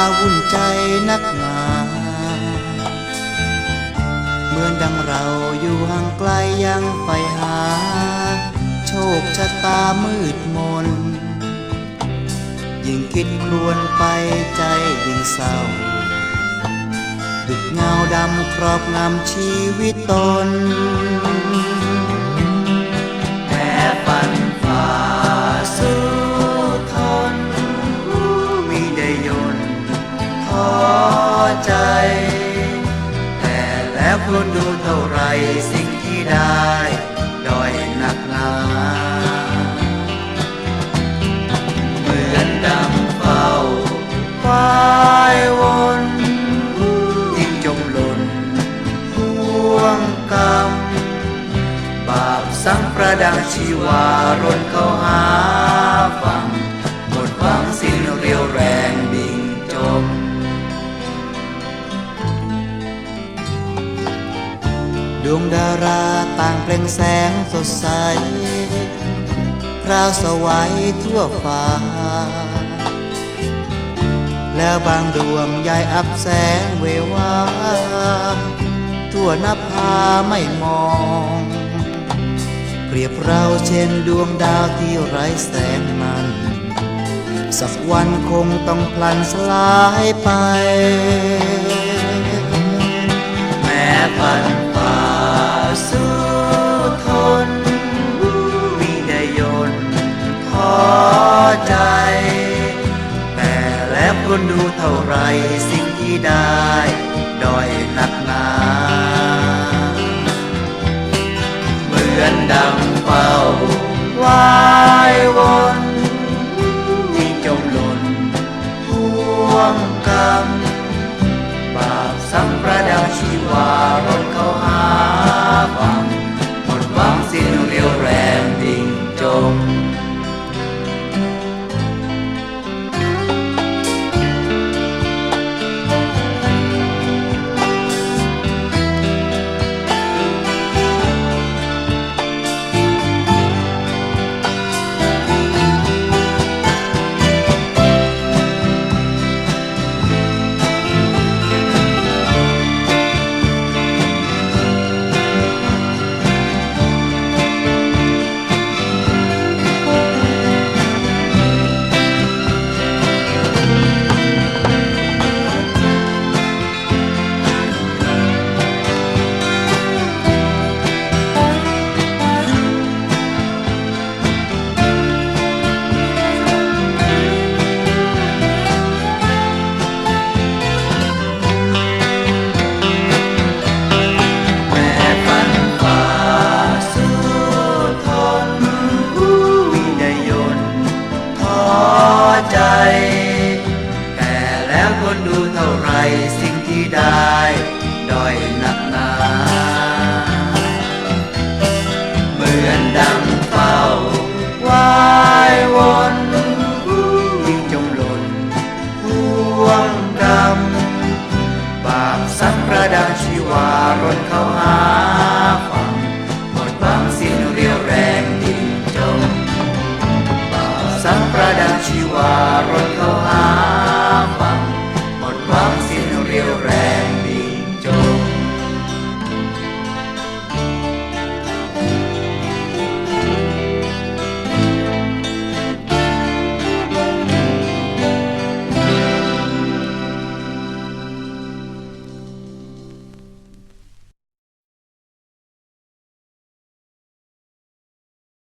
าวุ่นใจนักหนา เหมือนดังเราอยู่ห่างไกลยังไปหา โชคชะตามืดมน ยิ่งคิดครวนไปใจยิ่งเศร้าดุดเงาดำครอบงำชีวิตตน แล้วคนดูเท่าไรสิ่งที่ได้ด้อยหนักหนาเหมือนดังเฝ้าควายวนยิ่งจมหล่นห่วงกรรม บาปสังประดังชีวารนเข้าหา ดาราต่างเปล่งแสงสดใสพราวสวัยทั่วฟ้า แล้วบางดวงยายอับแสงเววา ทั่วนับพาไม่มอง เปรียบเราเช่นดวงดาวที่ไร้แสงมัน สักวันคงต้องพลันสลายไป เท่าไรสิ่งที่ได้ด้อยหนัก ได้ด้อยหนักหนาเหมือนดังเฝ้าวายวนยิ่งจมหล่นห่วงกรรมบาปสังประดังชีวารนเข้าหา